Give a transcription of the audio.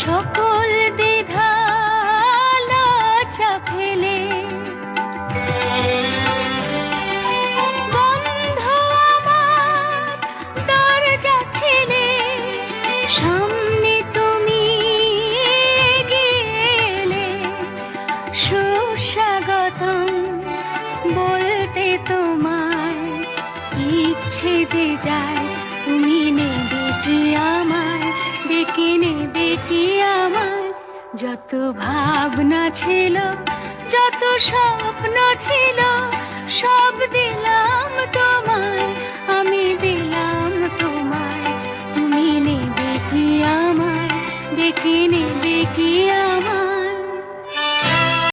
সকল দ্বিধা ফেলে বন্ধু আমার সামনে তুমি গেলে। সুস্বাগতম বলতে তোমার ইচ্ছে যায় তুমি যত ভাবনা ছিল, যত স্বপ্ন ছিল, সব দিলাম তোমায়, আমি দিলাম তোমায়। তুমি নেবে দেখি আমায় ডেকে নেবে